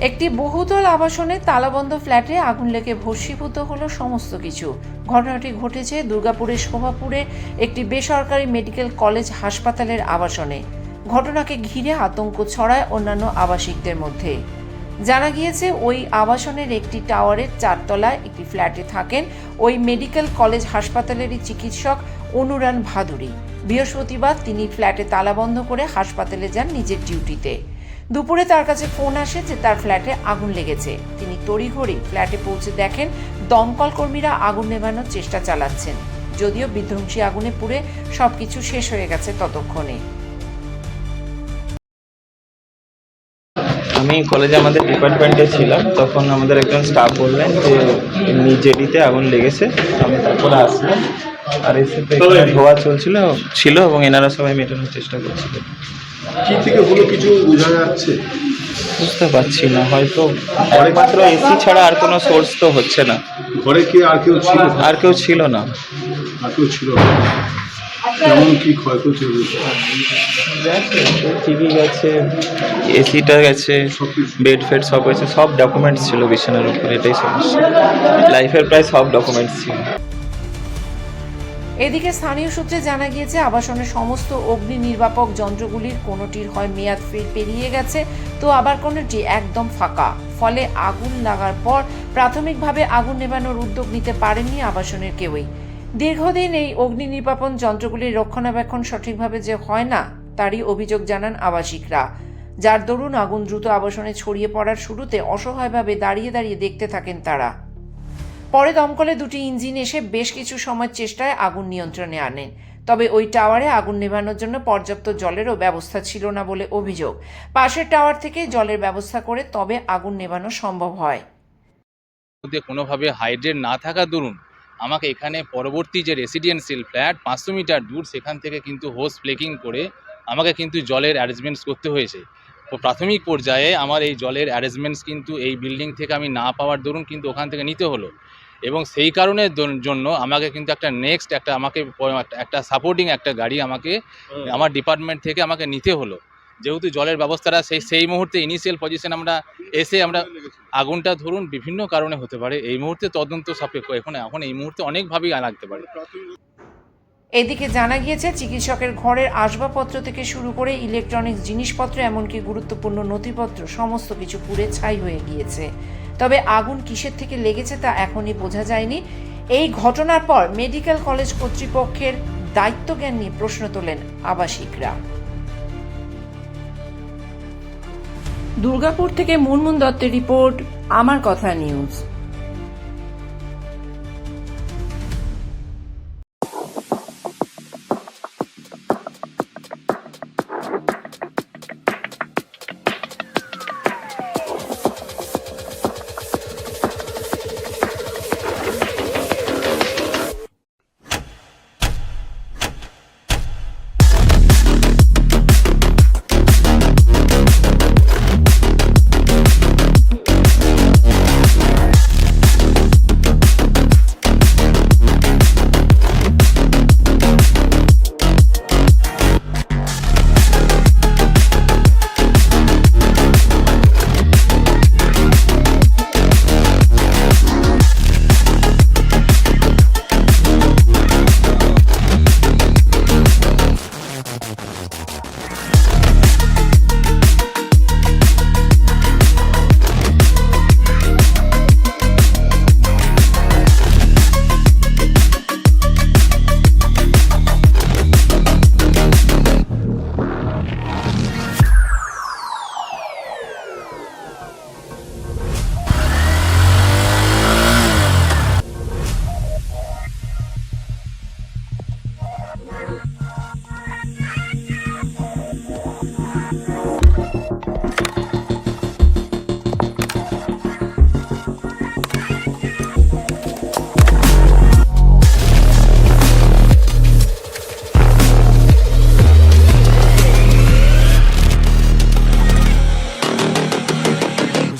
একটি বহুতল আবাসনে তালাবন্ধ ফ্ল্যাটে আগুন লেগে ভস্মীভূত হলো সমস্ত কিছু। ঘটনাটি ঘটেছে দুর্গাপুরের শোভাপুরে একটি বেসরকারি মেডিকেল কলেজ হাসপাতালের আবাসনে। ঘটনাকে ঘিরে আতঙ্ক ছড়ায় অন্যান্য আবাসিকদের মধ্যে। জানা গিয়েছে, ওই আবাসনের একটি টাওয়ারের চারতলায় একটি ফ্ল্যাটে থাকেন ওই মেডিকেল কলেজ হাসপাতালেরই চিকিৎসক অনুরান ভাদুরী। বৃহস্পতিবার তিনি ফ্ল্যাটে তালাবন্ধ করে হাসপাতালে যান নিজের ডিউটিতে। দুপুরে তার কাছে ফোন আসে যে তার ফ্ল্যাটে আগুন লেগেছে। তিনি তড়িঘড়ি ফ্ল্যাটে পৌঁছে দেখেন, দমকল কর্মীরা আগুন নেভানোর চেষ্টা চালাচ্ছেন। যদিও বিধ্বংসী আগুনে পুড়ে সবকিছু শেষ হয়ে গেছে ততক্ষণে। আমি কলেজে আমাদের ডিপার্টমেন্টে ছিলাম, তখন আমাদের একজন স্টাফ বললেন যে, এমনি জেডিতে আগুন লেগেছে, আমি তারপরে আসলাম। আর এসে ধোয়া চলছিল, ছিল এবং এনারা সবাই মেটানোর চেষ্টা করছিল। কি থেকে হলো কিছু বোঝা যাচ্ছে? বুঝতে পারছি না হয়তো একমাত্র এসি ছাড়া আর কোনো সোর্স তো হচ্ছে না। ঘরে কি আর কেউ ছিল? আর কেউ ছিল না। আর কেউ ছিল না। কেমন কি ক্ষয়ক্ষতি হয়েছে টিভি গেছে এসিটা গেছে বেড ফেড সব গেছে সব ডকুমেন্টস ছিল বিছানার উপর এটাই সমস্যা। লাইফের প্রায় সব ডকুমেন্টস ছিল। এদিকে স্থানীয় সূত্রে জানা গিয়েছে, আবাসনের সমস্ত অগ্নি নির্বাপক যন্ত্রগুলির কোনোটির হয় মেয়াদ ফে- পেরিয়ে গেছে, তো আবার কোনোটি একদম ফাঁকা। ফলে আগুন লাগার পর প্রাথমিকভাবে আগুন নেভানোর উদ্যোগ নিতে পারেননি আবাসনের কেউই। দীর্ঘদিন এই অগ্নি নির্বাপন যন্ত্রগুলির রক্ষণাবেক্ষণ সঠিকভাবে যে হয় না, তারই অভিযোগ জানান আবাসিকরা। যার দরুন আগুন দ্রুত আবাসনে ছড়িয়ে পড়ার শুরুতে অসহায়ভাবে দাঁড়িয়ে দাঁড়িয়ে দেখতে থাকেন তারা। পরে দমকলে দুটি ইঞ্জিন এসে বেশ কিছু সময় চেষ্টায় আগুন নিয়ন্ত্রণে আনেন তবে ওই টাওয়ারে আগুন নেভানোর জন্য পর্যাপ্ত জলেরও ব্যবস্থা ছিল না বলে অভিযোগ। পাশের টাওয়ার থেকে জলের ব্যবস্থা করে তবে আগুন নেভানো সম্ভব হয়। কোনোভাবে হাইড্রেট না থাকা দরুন, আমাকে এখানে পরবর্তী যে রেসিডেন্সিয়াল ফ্ল্যাট পাঁচশো মিটার দূর, সেখান থেকে কিন্তু হোস প্লেকিং করে আমাকে কিন্তু জলের অ্যারেঞ্জমেন্টস করতে হয়েছে। প্রাথমিক পর্যায়ে আমার এই জলের অ্যারেঞ্জমেন্টস কিন্তু এই বিল্ডিং থেকে আমি না পাওয়ার দরুন কিন্তু ওখান থেকে নিতে হলো। এবং সেই কারণের জন্য আমাকে কিন্তু একটা নেক্সট একটা আমাকে একটা- সাপোর্টিং একটা গাড়ি আমাকে আমার ডিপার্টমেন্ট থেকে আমাকে নিতে হলো। যেহেতু জলের ব্যবস্থাটা সেই সেই মুহূর্তে ইনিশিয়াল পজিশন আমরা এসে আমরা আগুনটা ধরুন বিভিন্ন কারণে হতে পারে। এই মুহূর্তে তদন্ত সাপেক্ষ। এখন এখন এই মুহূর্তে অনেকভাবেই লাগতে পারে। এদিকে জানা গিয়েছে, চিকিৎসকের ঘরের আসবাবপত্র থেকে শুরু করে ইলেকট্রনিক্স জিনিসপত্র, এমনকি গুরুত্বপূর্ণ নথিপত্র, সমস্ত কিছু পুড়ে ছাই হয়ে গিয়েছে। তবে আগুন কিসের থেকে লেগেছে তা এখনই বোঝা যায়নি। এই ঘটনার পর মেডিকেল কলেজ কর্তৃপক্ষের দায়িত্বজ্ঞান নিয়ে প্রশ্ন তোলেন আবাসিকরা। দুর্গাপুর থেকে মুনমুন দত্তের রিপোর্ট, আমার কথা news.